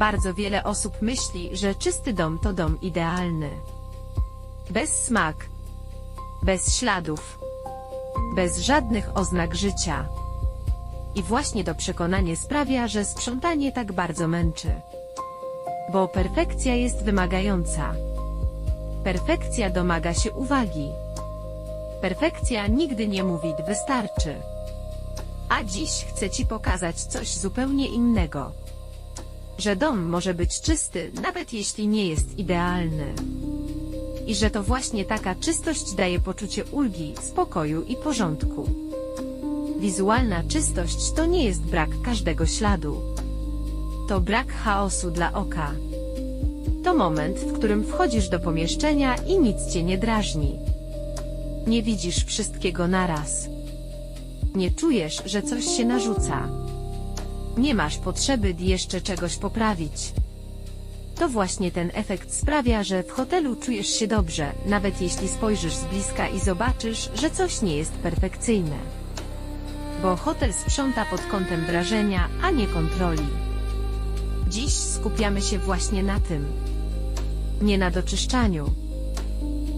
Bardzo wiele osób myśli, że czysty dom to dom idealny. Bez smak, bez śladów, bez żadnych oznak życia. I właśnie to przekonanie sprawia, że sprzątanie tak bardzo męczy. Bo perfekcja jest wymagająca. Perfekcja domaga się uwagi. Perfekcja nigdy nie mówi wystarczy. A dziś chcę Ci pokazać coś zupełnie innego. Że dom może być czysty, nawet jeśli nie jest idealny. I że to właśnie taka czystość daje poczucie ulgi, spokoju i porządku. Wizualna czystość to nie jest brak każdego śladu. To brak chaosu dla oka. To moment, w którym wchodzisz do pomieszczenia i nic cię nie drażni. Nie widzisz wszystkiego naraz. Nie czujesz, że coś się narzuca. Nie masz potrzeby jeszcze czegoś poprawić. To właśnie ten efekt sprawia, że w hotelu czujesz się dobrze, nawet jeśli spojrzysz z bliska i zobaczysz, że coś nie jest perfekcyjne. Bo hotel sprząta pod kątem wrażenia, a nie kontroli. Dziś skupiamy się właśnie na tym. Nie na doczyszczaniu.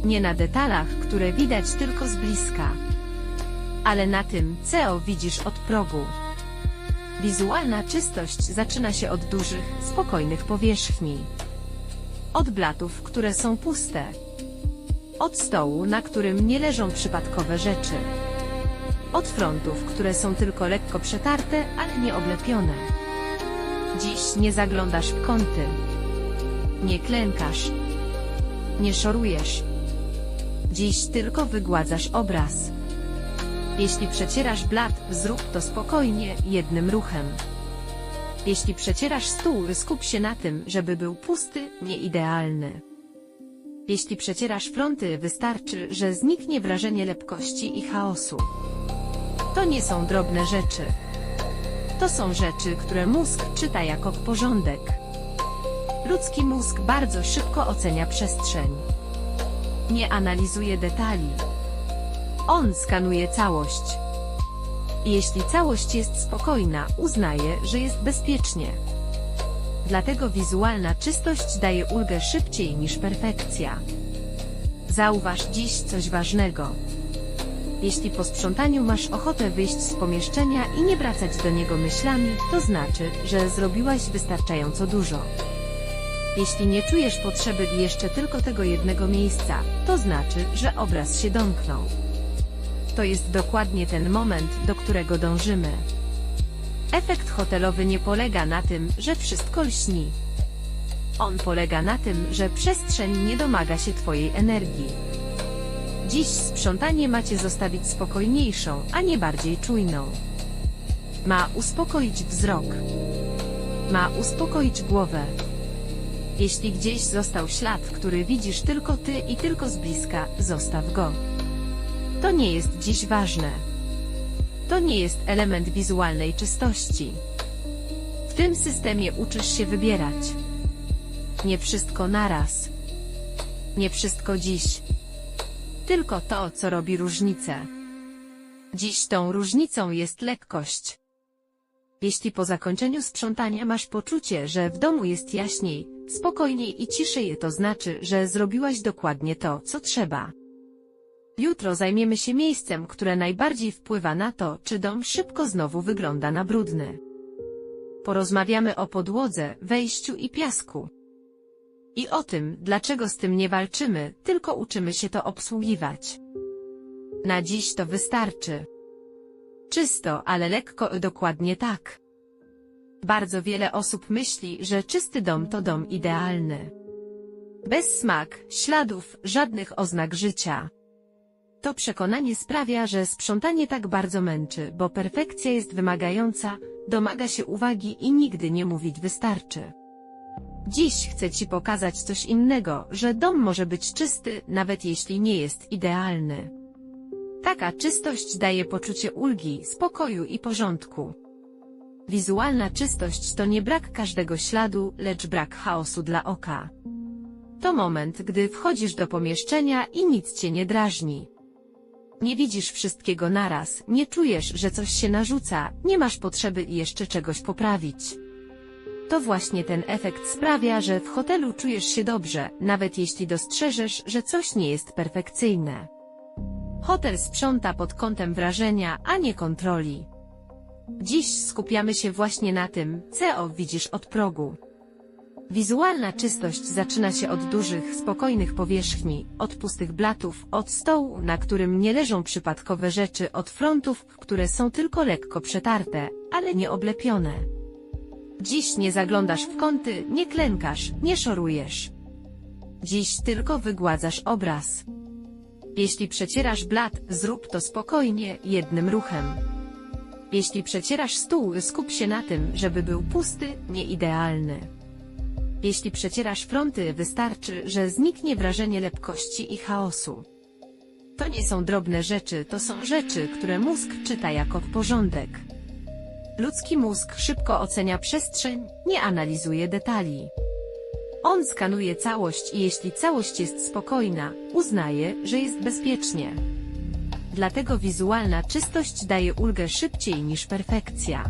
Nie na detalach, które widać tylko z bliska. Ale na tym, co widzisz od progu. Wizualna czystość zaczyna się od dużych, spokojnych powierzchni. Od blatów, które są puste. Od stołu, na którym nie leżą przypadkowe rzeczy. Od frontów, które są tylko lekko przetarte, ale nie oblepione. Dziś nie zaglądasz w kąty. Nie klękasz. Nie szorujesz. Dziś tylko wygładzasz obraz. Jeśli przecierasz blat, zrób to spokojnie, jednym ruchem. Jeśli przecierasz stół, skup się na tym, żeby był pusty, nieidealny. Jeśli przecierasz fronty, wystarczy, że zniknie wrażenie lepkości i chaosu. To nie są drobne rzeczy. To są rzeczy, które mózg czyta jako porządek. Ludzki mózg bardzo szybko ocenia przestrzeń. Nie analizuje detali. On skanuje całość. Jeśli całość jest spokojna, uznaje, że jest bezpiecznie. Dlatego wizualna czystość daje ulgę szybciej niż perfekcja. Zauważ dziś coś ważnego. Jeśli po sprzątaniu masz ochotę wyjść z pomieszczenia i nie wracać do niego myślami, to znaczy, że zrobiłaś wystarczająco dużo. Jeśli nie czujesz potrzeby jeszcze tylko tego jednego miejsca, to znaczy, że obraz się domknął. To jest dokładnie ten moment, do którego dążymy. Efekt hotelowy nie polega na tym, że wszystko lśni. On polega na tym, że przestrzeń nie domaga się Twojej energii. Dziś sprzątanie macie zostawić spokojniejszą, a nie bardziej czujną. Ma uspokoić wzrok. Ma uspokoić głowę. Jeśli gdzieś został ślad, który widzisz tylko ty i tylko z bliska, zostaw go. To nie jest dziś ważne. To nie jest element wizualnej czystości. W tym systemie uczysz się wybierać. Nie wszystko naraz. Nie wszystko dziś. Tylko to, co robi różnicę. Dziś tą różnicą jest lekkość. Jeśli po zakończeniu sprzątania masz poczucie, że w domu jest jaśniej, spokojniej i ciszej, to znaczy, że zrobiłaś dokładnie to, co trzeba. Jutro zajmiemy się miejscem, które najbardziej wpływa na to, czy dom szybko znowu wygląda na brudny. Porozmawiamy o podłodze, wejściu i piasku. I o tym, dlaczego z tym nie walczymy, tylko uczymy się to obsługiwać. Na dziś to wystarczy. Czysto, ale lekko, dokładnie tak. Bardzo wiele osób myśli, że czysty dom to dom idealny. Bez smak, śladów, żadnych oznak życia. To przekonanie sprawia, że sprzątanie tak bardzo męczy, bo perfekcja jest wymagająca, domaga się uwagi i nigdy nie mówić wystarczy. Dziś chcę Ci pokazać coś innego, że dom może być czysty, nawet jeśli nie jest idealny. Taka czystość daje poczucie ulgi, spokoju i porządku. Wizualna czystość to nie brak każdego śladu, lecz brak chaosu dla oka. To moment, gdy wchodzisz do pomieszczenia i nic Cię nie drażni. Nie widzisz wszystkiego naraz, nie czujesz, że coś się narzuca, nie masz potrzeby jeszcze czegoś poprawić. To właśnie ten efekt sprawia, że w hotelu czujesz się dobrze, nawet jeśli dostrzeżesz, że coś nie jest perfekcyjne. Hotel sprząta pod kątem wrażenia, a nie kontroli. Dziś skupiamy się właśnie na tym, co widzisz od progu. Wizualna czystość zaczyna się od dużych, spokojnych powierzchni, od pustych blatów, od stołu, na którym nie leżą przypadkowe rzeczy, od frontów, które są tylko lekko przetarte, ale nie oblepione. Dziś nie zaglądasz w kąty, nie klękasz, nie szorujesz. Dziś tylko wygładzasz obraz. Jeśli przecierasz blat, zrób to spokojnie, jednym ruchem. Jeśli przecierasz stół, skup się na tym, żeby był pusty, nie idealny. Jeśli przecierasz fronty, wystarczy, że zniknie wrażenie lepkości i chaosu. To nie są drobne rzeczy, to są rzeczy, które mózg czyta jako porządek. Ludzki mózg szybko ocenia przestrzeń, nie analizuje detali. On skanuje całość i jeśli całość jest spokojna, uznaje, że jest bezpiecznie. Dlatego wizualna czystość daje ulgę szybciej niż perfekcja.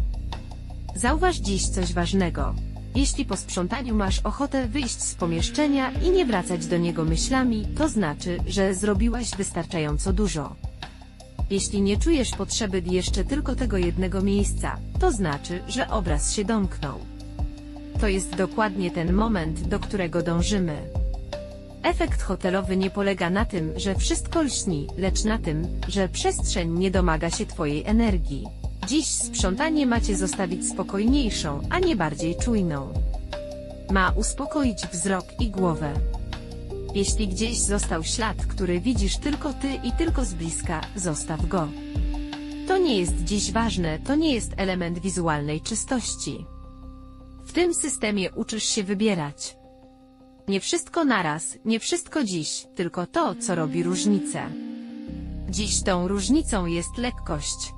Zauważ dziś coś ważnego. Jeśli po sprzątaniu masz ochotę wyjść z pomieszczenia i nie wracać do niego myślami, to znaczy, że zrobiłaś wystarczająco dużo. Jeśli nie czujesz potrzeby jeszcze tylko tego jednego miejsca, to znaczy, że obraz się domknął. To jest dokładnie ten moment, do którego dążymy. Efekt hotelowy nie polega na tym, że wszystko lśni, lecz na tym, że przestrzeń nie domaga się Twojej energii. Dziś sprzątanie macie zostawić spokojniejszą, a nie bardziej czujną. Ma uspokoić wzrok i głowę. Jeśli gdzieś został ślad, który widzisz tylko ty i tylko z bliska, zostaw go. To nie jest dziś ważne, to nie jest element wizualnej czystości. W tym systemie uczysz się wybierać. Nie wszystko naraz, nie wszystko dziś, tylko to, co robi różnicę. Dziś tą różnicą jest lekkość.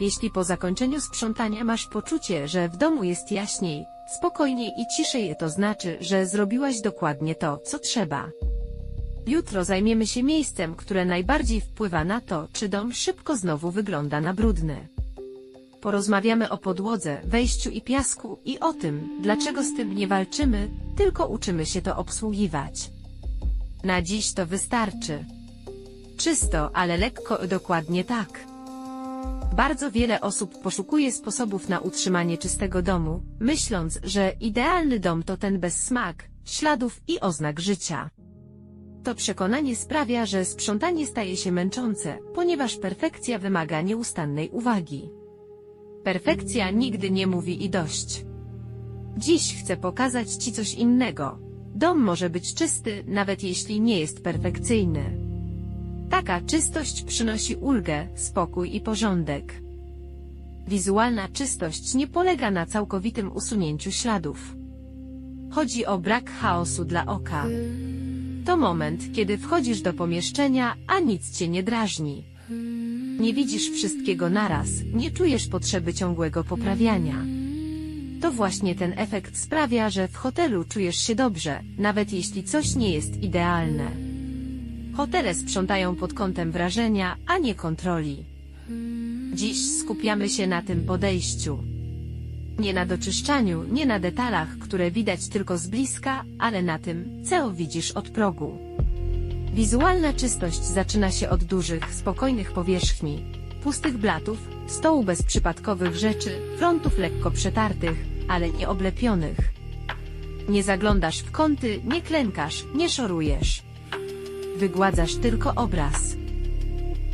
Jeśli po zakończeniu sprzątania masz poczucie, że w domu jest jaśniej, spokojniej i ciszej, to znaczy, że zrobiłaś dokładnie to, co trzeba. Jutro zajmiemy się miejscem, które najbardziej wpływa na to, czy dom szybko znowu wygląda na brudny. Porozmawiamy o podłodze, wejściu i piasku i o tym, dlaczego z tym nie walczymy, tylko uczymy się to obsługiwać. Na dziś to wystarczy. Czysto, ale lekko, dokładnie tak. Bardzo wiele osób poszukuje sposobów na utrzymanie czystego domu, myśląc, że idealny dom to ten bez smak, śladów i oznak życia. To przekonanie sprawia, że sprzątanie staje się męczące, ponieważ perfekcja wymaga nieustannej uwagi. Perfekcja nigdy nie mówi i dość. Dziś chcę pokazać Ci coś innego. Dom może być czysty, nawet jeśli nie jest perfekcyjny. Taka czystość przynosi ulgę, spokój i porządek. Wizualna czystość nie polega na całkowitym usunięciu śladów. Chodzi o brak chaosu dla oka. To moment, kiedy wchodzisz do pomieszczenia, a nic cię nie drażni. Nie widzisz wszystkiego naraz, nie czujesz potrzeby ciągłego poprawiania. To właśnie ten efekt sprawia, że w hotelu czujesz się dobrze, nawet jeśli coś nie jest idealne. Hotele sprzątają pod kątem wrażenia, a nie kontroli. Dziś skupiamy się na tym podejściu. Nie na doczyszczaniu, nie na detalach, które widać tylko z bliska, ale na tym, co widzisz od progu. Wizualna czystość zaczyna się od dużych, spokojnych powierzchni, pustych blatów, stołu bez przypadkowych rzeczy, frontów lekko przetartych, ale nie oblepionych. Nie zaglądasz w kąty, nie klękasz, nie szorujesz. Wygładzasz tylko obraz.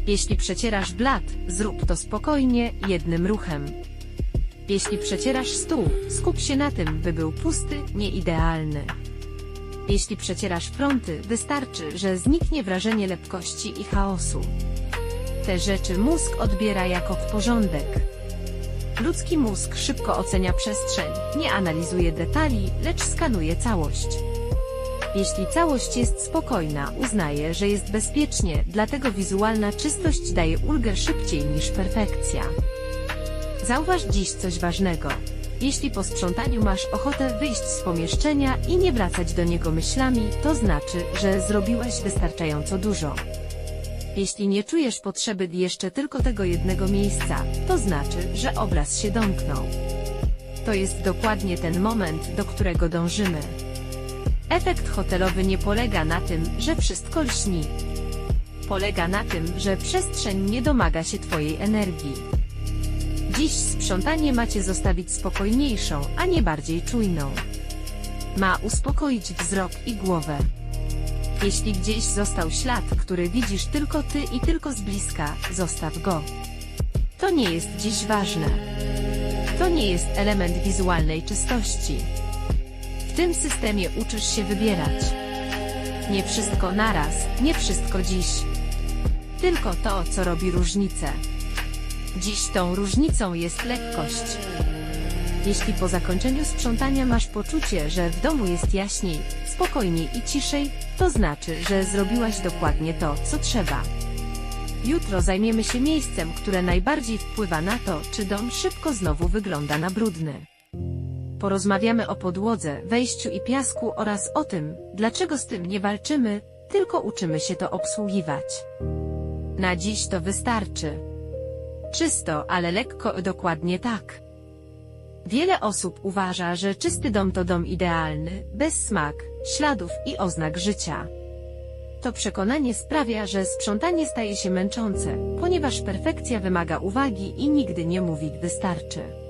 Jeśli przecierasz blat, zrób to spokojnie, jednym ruchem. Jeśli przecierasz stół, skup się na tym, by był pusty, nieidealny. Jeśli przecierasz fronty, wystarczy, że zniknie wrażenie lepkości i chaosu. Te rzeczy mózg odbiera jako w porządek. Ludzki mózg szybko ocenia przestrzeń, nie analizuje detali, lecz skanuje całość. Jeśli całość jest spokojna, uznaje, że jest bezpiecznie, dlatego wizualna czystość daje ulgę szybciej niż perfekcja. Zauważ dziś coś ważnego. Jeśli po sprzątaniu masz ochotę wyjść z pomieszczenia i nie wracać do niego myślami, to znaczy, że zrobiłaś wystarczająco dużo. Jeśli nie czujesz potrzeby jeszcze tylko tego jednego miejsca, to znaczy, że obraz się domknął. to jest dokładnie ten moment, do którego dążymy. Efekt hotelowy nie polega na tym, że wszystko lśni. Polega na tym, że przestrzeń nie domaga się Twojej energii. Dziś sprzątanie macie zostawić spokojniejszą, a nie bardziej czujną. Ma uspokoić wzrok i głowę. Jeśli gdzieś został ślad, który widzisz tylko ty i tylko z bliska, zostaw go. To nie jest dziś ważne. To nie jest element wizualnej czystości. W tym systemie uczysz się wybierać. Nie wszystko naraz, nie wszystko dziś. Tylko to, co robi różnicę. Dziś tą różnicą jest lekkość. Jeśli po zakończeniu sprzątania masz poczucie, że w domu jest jaśniej, spokojniej i ciszej, to znaczy, że zrobiłaś dokładnie to, co trzeba. Jutro zajmiemy się miejscem, które najbardziej wpływa na to, czy dom szybko znowu wygląda na brudny. Porozmawiamy o podłodze, wejściu i piasku oraz o tym, dlaczego z tym nie walczymy, tylko uczymy się to obsługiwać. Na dziś to wystarczy. Czysto, ale lekko dokładnie tak. Wiele osób uważa, że czysty dom to dom idealny, bez smak, śladów i oznak życia. To przekonanie sprawia, że sprzątanie staje się męczące, ponieważ perfekcja wymaga uwagi i nigdy nie mówi wystarczy.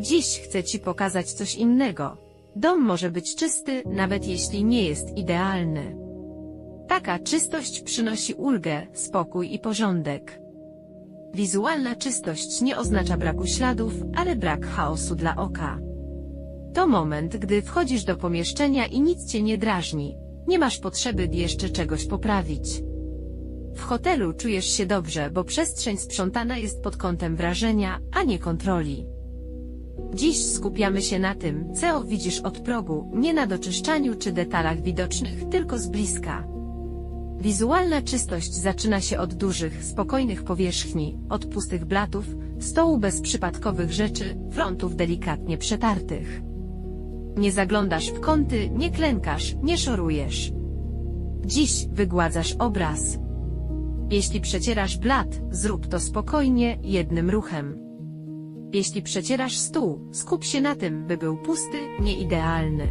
Dziś chcę Ci pokazać coś innego. Dom może być czysty, nawet jeśli nie jest idealny. Taka czystość przynosi ulgę, spokój i porządek. Wizualna czystość nie oznacza braku śladów, ale brak chaosu dla oka. To moment, gdy wchodzisz do pomieszczenia i nic cię nie drażni. Nie masz potrzeby jeszcze czegoś poprawić. W hotelu czujesz się dobrze, bo przestrzeń sprzątana jest pod kątem wrażenia, a nie kontroli. Dziś skupiamy się na tym, co widzisz od progu, nie na doczyszczaniu czy detalach widocznych, tylko z bliska. Wizualna czystość zaczyna się od dużych, spokojnych powierzchni, od pustych blatów, stołu bez przypadkowych rzeczy, frontów delikatnie przetartych. Nie zaglądasz w kąty, nie klękasz, nie szorujesz. Dziś wygładzasz obraz. Jeśli przecierasz blat, zrób to spokojnie, jednym ruchem. Jeśli przecierasz stół, skup się na tym, by był pusty, nieidealny.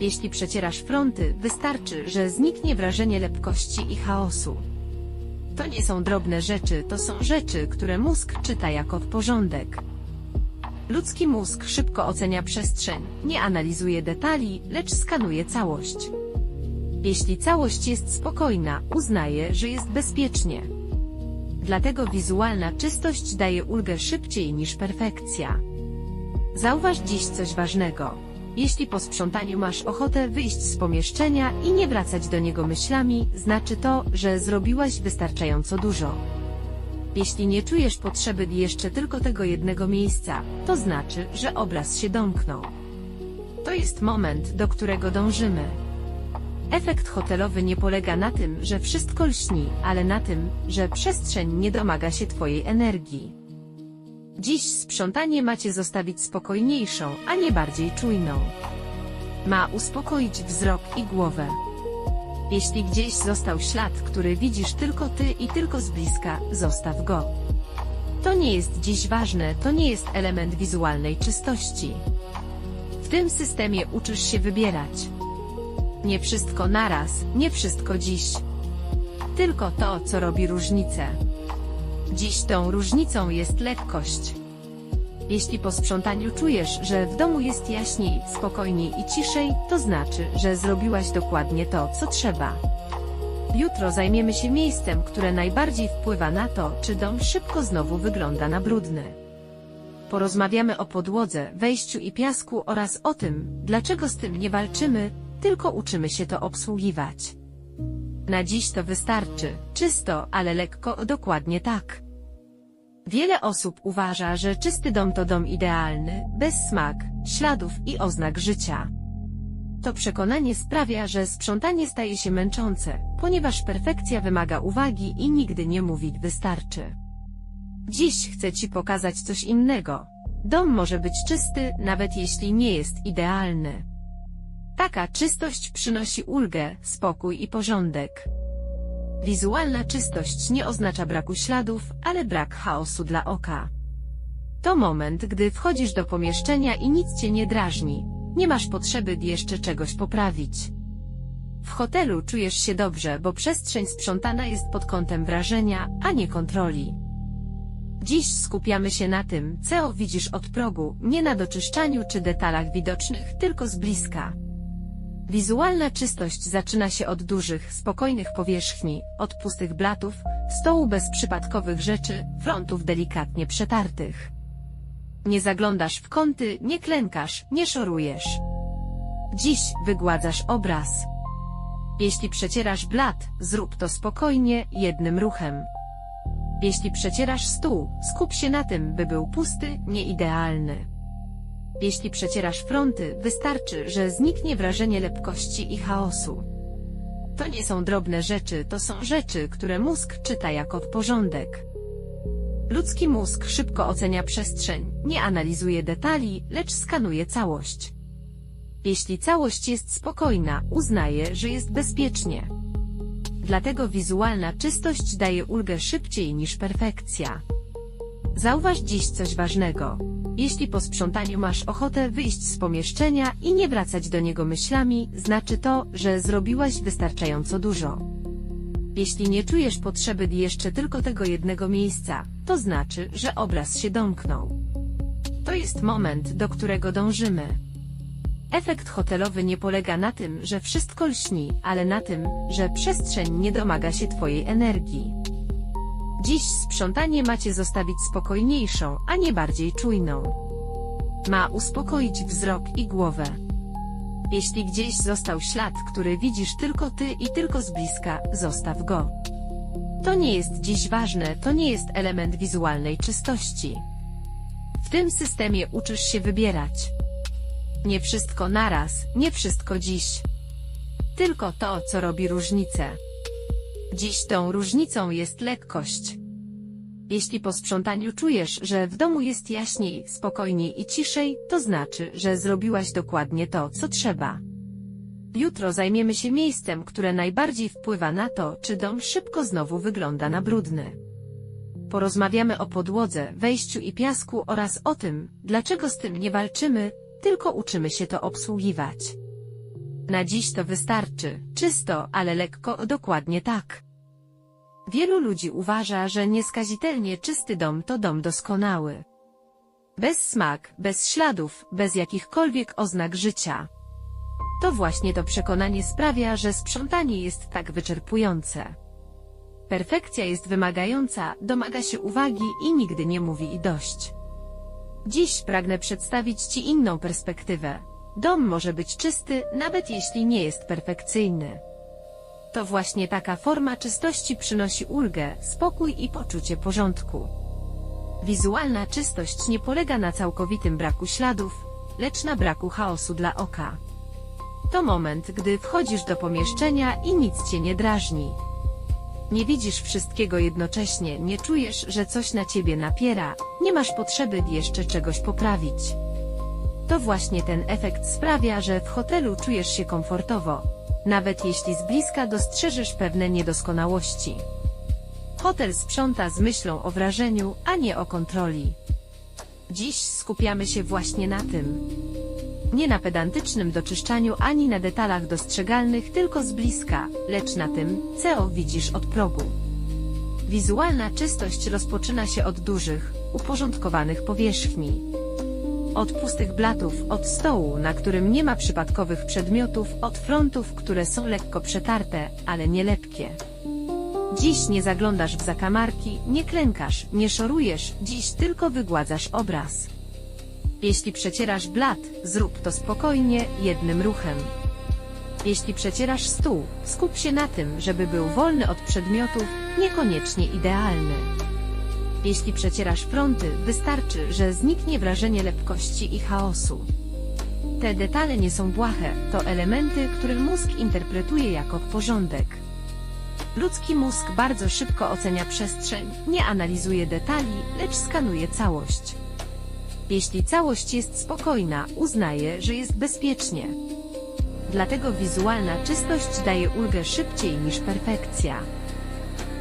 Jeśli przecierasz fronty, wystarczy, że zniknie wrażenie lepkości i chaosu. To nie są drobne rzeczy, to są rzeczy, które mózg czyta jako porządek. Ludzki mózg szybko ocenia przestrzeń, nie analizuje detali, lecz skanuje całość. Jeśli całość jest spokojna, uznaje, że jest bezpiecznie. Dlatego wizualna czystość daje ulgę szybciej niż perfekcja. Zauważ dziś coś ważnego. Jeśli po sprzątaniu masz ochotę wyjść z pomieszczenia i nie wracać do niego myślami, znaczy to, że zrobiłaś wystarczająco dużo. Jeśli nie czujesz potrzeby jeszcze tylko tego jednego miejsca, to znaczy, że obraz się domknął. To jest moment, do którego dążymy. Efekt hotelowy nie polega na tym, że wszystko lśni, ale na tym, że przestrzeń nie domaga się Twojej energii. Dziś sprzątanie macie zostawić spokojniejszą, a nie bardziej czujną. Ma uspokoić wzrok i głowę. Jeśli gdzieś został ślad, który widzisz tylko ty i tylko z bliska, zostaw go. To nie jest dziś ważne, to nie jest element wizualnej czystości. W tym systemie uczysz się wybierać. Nie wszystko naraz, nie wszystko dziś. Tylko to, co robi różnicę. Dziś tą różnicą jest lekkość. Jeśli po sprzątaniu czujesz, że w domu jest jaśniej, spokojniej i ciszej, to znaczy, że zrobiłaś dokładnie to, co trzeba. Jutro zajmiemy się miejscem, które najbardziej wpływa na to, czy dom szybko znowu wygląda na brudny. Porozmawiamy o podłodze, wejściu i piasku oraz o tym, dlaczego z tym nie walczymy, tylko uczymy się to obsługiwać. Na dziś to wystarczy, czysto, ale lekko, dokładnie tak. Wiele osób uważa, że czysty dom to dom idealny, bez smak, śladów i oznak życia. To przekonanie sprawia, że sprzątanie staje się męczące, ponieważ perfekcja wymaga uwagi i nigdy nie mówi wystarczy. Dziś chcę Ci pokazać coś innego. Dom może być czysty, nawet jeśli nie jest idealny. Taka czystość przynosi ulgę, spokój i porządek. Wizualna czystość nie oznacza braku śladów, ale brak chaosu dla oka. To moment, gdy wchodzisz do pomieszczenia i nic cię nie drażni. Nie masz potrzeby jeszcze czegoś poprawić. W hotelu czujesz się dobrze, bo przestrzeń sprzątana jest pod kątem wrażenia, a nie kontroli. Dziś skupiamy się na tym, co widzisz od progu, nie na doczyszczaniu czy detalach widocznych, tylko z bliska. Wizualna czystość zaczyna się od dużych, spokojnych powierzchni, od pustych blatów, stołu bez przypadkowych rzeczy, frontów delikatnie przetartych. Nie zaglądasz w kąty, nie klękasz, nie szorujesz. Dziś wygładzasz obraz. Jeśli przecierasz blat, zrób to spokojnie, jednym ruchem. Jeśli przecierasz stół, skup się na tym, by był pusty, nieidealny. Jeśli przecierasz fronty, wystarczy, że zniknie wrażenie lepkości i chaosu. To nie są drobne rzeczy, to są rzeczy, które mózg czyta jako porządek. Ludzki mózg szybko ocenia przestrzeń, nie analizuje detali, lecz skanuje całość. Jeśli całość jest spokojna, uznaje, że jest bezpiecznie. Dlatego wizualna czystość daje ulgę szybciej niż perfekcja. Zauważ dziś coś ważnego. Jeśli po sprzątaniu masz ochotę wyjść z pomieszczenia i nie wracać do niego myślami, znaczy to, że zrobiłaś wystarczająco dużo. Jeśli nie czujesz potrzeby jeszcze tylko tego jednego miejsca, to znaczy, że obraz się domknął. To jest moment, do którego dążymy. Efekt hotelowy nie polega na tym, że wszystko lśni, ale na tym, że przestrzeń nie domaga się Twojej energii. Dziś sprzątanie macie zostawić spokojniejszą, a nie bardziej czujną. Ma uspokoić wzrok i głowę. Jeśli gdzieś został ślad, który widzisz tylko ty i tylko z bliska, zostaw go. To nie jest dziś ważne, to nie jest element wizualnej czystości. W tym systemie uczysz się wybierać. Nie wszystko naraz, nie wszystko dziś. Tylko to, co robi różnicę. Dziś tą różnicą jest lekkość. Jeśli po sprzątaniu czujesz, że w domu jest jaśniej, spokojniej i ciszej, to znaczy, że zrobiłaś dokładnie to, co trzeba. Jutro zajmiemy się miejscem, które najbardziej wpływa na to, czy dom szybko znowu wygląda na brudny. Porozmawiamy o podłodze, wejściu i piasku oraz o tym, dlaczego z tym nie walczymy, tylko uczymy się to obsługiwać. Na dziś to wystarczy, czysto, ale lekko, dokładnie tak. Wielu ludzi uważa, że nieskazitelnie czysty dom to dom doskonały. Bez smak, bez śladów, bez jakichkolwiek oznak życia. To właśnie to przekonanie sprawia, że sprzątanie jest tak wyczerpujące. Perfekcja jest wymagająca, domaga się uwagi i nigdy nie mówi i dość. Dziś pragnę przedstawić Ci inną perspektywę. Dom może być czysty, nawet jeśli nie jest perfekcyjny. To właśnie taka forma czystości przynosi ulgę, spokój i poczucie porządku. Wizualna czystość nie polega na całkowitym braku śladów, lecz na braku chaosu dla oka. To moment, gdy wchodzisz do pomieszczenia i nic cię nie drażni. Nie widzisz wszystkiego jednocześnie, nie czujesz, że coś na ciebie napiera, nie masz potrzeby jeszcze czegoś poprawić. To właśnie ten efekt sprawia, że w hotelu czujesz się komfortowo, nawet jeśli z bliska dostrzeżesz pewne niedoskonałości. Hotel sprząta z myślą o wrażeniu, a nie o kontroli. Dziś skupiamy się właśnie na tym. Nie na pedantycznym doczyszczaniu ani na detalach dostrzegalnych tylko z bliska, lecz na tym, co widzisz od progu. Wizualna czystość rozpoczyna się od dużych, uporządkowanych powierzchni. Od pustych blatów, od stołu, na którym nie ma przypadkowych przedmiotów, od frontów, które są lekko przetarte, ale nie lepkie. Dziś nie zaglądasz w zakamarki, nie klękasz, nie szorujesz, dziś tylko wygładzasz obraz. Jeśli przecierasz blat, zrób to spokojnie, jednym ruchem. Jeśli przecierasz stół, skup się na tym, żeby był wolny od przedmiotów, niekoniecznie idealny. Jeśli przecierasz fronty, wystarczy, że zniknie wrażenie lepkości i chaosu. Te detale nie są błahe, to elementy, które mózg interpretuje jako porządek. Ludzki mózg bardzo szybko ocenia przestrzeń, nie analizuje detali, lecz skanuje całość. Jeśli całość jest spokojna, uznaje, że jest bezpiecznie. Dlatego wizualna czystość daje ulgę szybciej niż perfekcja.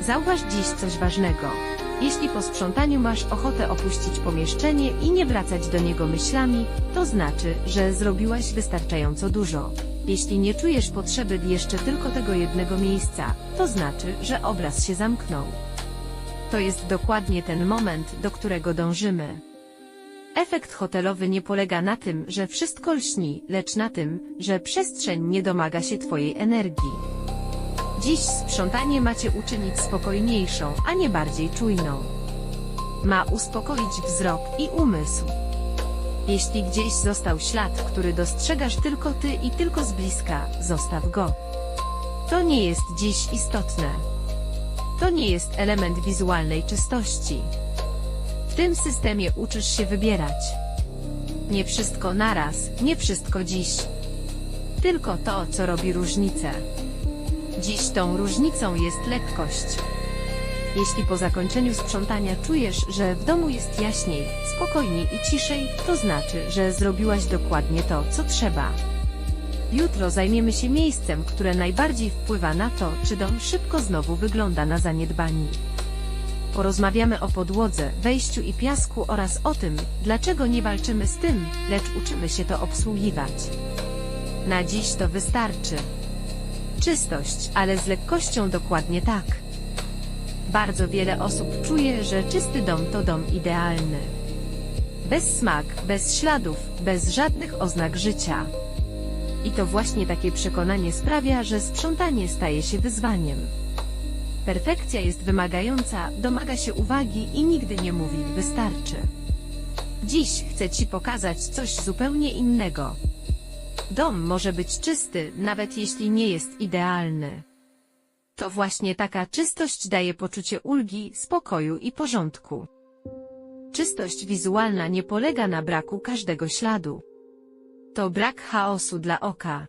Zauważ dziś coś ważnego. Jeśli po sprzątaniu masz ochotę opuścić pomieszczenie i nie wracać do niego myślami, to znaczy, że zrobiłaś wystarczająco dużo. Jeśli nie czujesz potrzeby jeszcze tylko tego jednego miejsca, to znaczy, że obraz się zamknął. To jest dokładnie ten moment, do którego dążymy. Efekt hotelowy nie polega na tym, że wszystko lśni, lecz na tym, że przestrzeń nie domaga się Twojej energii. Dziś sprzątanie macie uczynić spokojniejszą, a nie bardziej czujną. Ma uspokoić wzrok i umysł. Jeśli gdzieś został ślad, który dostrzegasz tylko Ty i tylko z bliska, zostaw go. To nie jest dziś istotne. To nie jest element wizualnej czystości. W tym systemie uczysz się wybierać. Nie wszystko naraz, nie wszystko dziś. Tylko to, co robi różnicę. Dziś tą różnicą jest lekkość. Jeśli po zakończeniu sprzątania czujesz, że w domu jest jaśniej, spokojniej i ciszej, to znaczy, że zrobiłaś dokładnie to, co trzeba. Jutro zajmiemy się miejscem, które najbardziej wpływa na to, czy dom szybko znowu wygląda na zaniedbani. Porozmawiamy o podłodze, wejściu i piasku oraz o tym, dlaczego nie walczymy z tym, lecz uczymy się to obsługiwać. Na dziś to wystarczy. Czystość, ale z lekkością dokładnie tak. Bardzo wiele osób czuje, że czysty dom to dom idealny. Bez smak, bez śladów, bez żadnych oznak życia. I to właśnie takie przekonanie sprawia, że sprzątanie staje się wyzwaniem. Perfekcja jest wymagająca, domaga się uwagi i nigdy nie mówi wystarczy. Dziś chcę Ci pokazać coś zupełnie innego. Dom może być czysty, nawet jeśli nie jest idealny. To właśnie taka czystość daje poczucie ulgi, spokoju i porządku. Czystość wizualna nie polega na braku każdego śladu. To brak chaosu dla oka.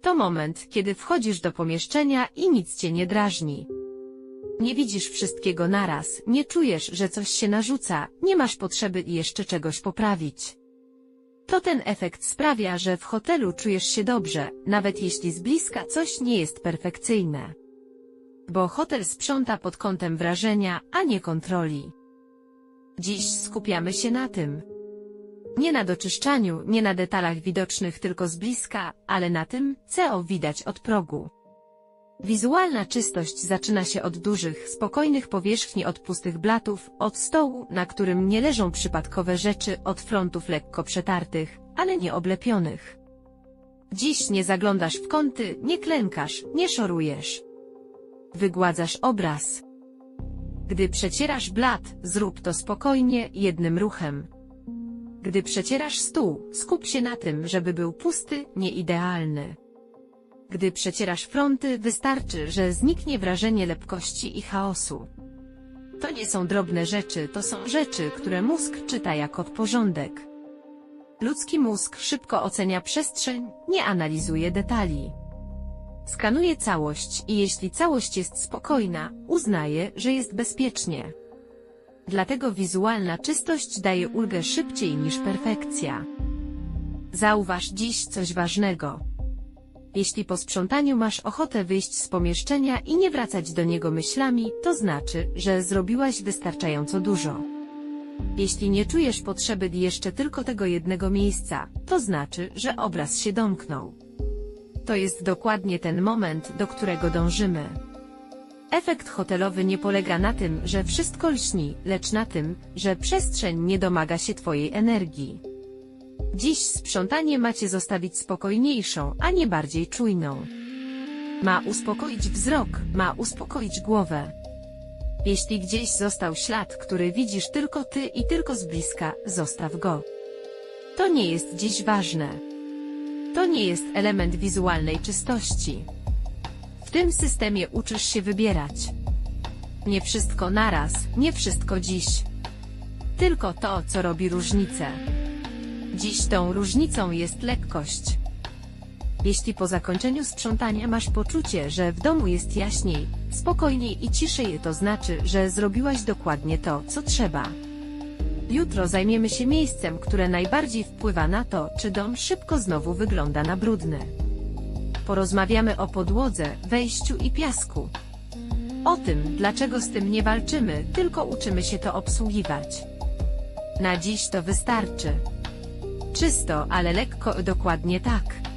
To moment, kiedy wchodzisz do pomieszczenia i nic cię nie drażni. Nie widzisz wszystkiego naraz, nie czujesz, że coś się narzuca, nie masz potrzeby jeszcze czegoś poprawić. To ten efekt sprawia, że w hotelu czujesz się dobrze, nawet jeśli z bliska coś nie jest perfekcyjne. Bo hotel sprząta pod kątem wrażenia, a nie kontroli. Dziś skupiamy się na tym. Nie na doczyszczaniu, nie na detalach widocznych tylko z bliska, ale na tym, co widać od progu. Wizualna czystość zaczyna się od dużych, spokojnych powierzchni od pustych blatów, od stołu, na którym nie leżą przypadkowe rzeczy, od frontów lekko przetartych, ale nie oblepionych. Dziś nie zaglądasz w kąty, nie klękasz, nie szorujesz. Wygładzasz obraz. Gdy przecierasz blat, zrób to spokojnie, jednym ruchem. Gdy przecierasz stół, skup się na tym, żeby był pusty, nieidealny. Gdy przecierasz fronty, wystarczy, że zniknie wrażenie lepkości i chaosu. To nie są drobne rzeczy, to są rzeczy, które mózg czyta jako porządek. Ludzki mózg szybko ocenia przestrzeń, nie analizuje detali. Skanuje całość i jeśli całość jest spokojna, uznaje, że jest bezpiecznie. Dlatego wizualna czystość daje ulgę szybciej niż perfekcja. Zauważ dziś coś ważnego. Jeśli po sprzątaniu masz ochotę wyjść z pomieszczenia i nie wracać do niego myślami, to znaczy, że zrobiłaś wystarczająco dużo. Jeśli nie czujesz potrzeby jeszcze tylko tego jednego miejsca, to znaczy, że obraz się domknął. To jest dokładnie ten moment, do którego dążymy. Efekt hotelowy nie polega na tym, że wszystko lśni, lecz na tym, że przestrzeń nie domaga się Twojej energii. Dziś sprzątanie macie zostawić spokojniejszą, a nie bardziej czujną. Ma uspokoić wzrok, ma uspokoić głowę. Jeśli gdzieś został ślad, który widzisz tylko ty i tylko z bliska, zostaw go. To nie jest dziś ważne. To nie jest element wizualnej czystości. W tym systemie uczysz się wybierać. Nie wszystko naraz, nie wszystko dziś. Tylko to, co robi różnicę. Dziś tą różnicą jest lekkość. Jeśli po zakończeniu sprzątania masz poczucie, że w domu jest jaśniej, spokojniej i ciszej, to znaczy, że zrobiłaś dokładnie to, co trzeba. Jutro zajmiemy się miejscem, które najbardziej wpływa na to, czy dom szybko znowu wygląda na brudny. Porozmawiamy o podłodze, wejściu i piasku. O tym, dlaczego z tym nie walczymy, tylko uczymy się to obsługiwać. Na dziś to wystarczy. Czysto, ale lekko, dokładnie tak.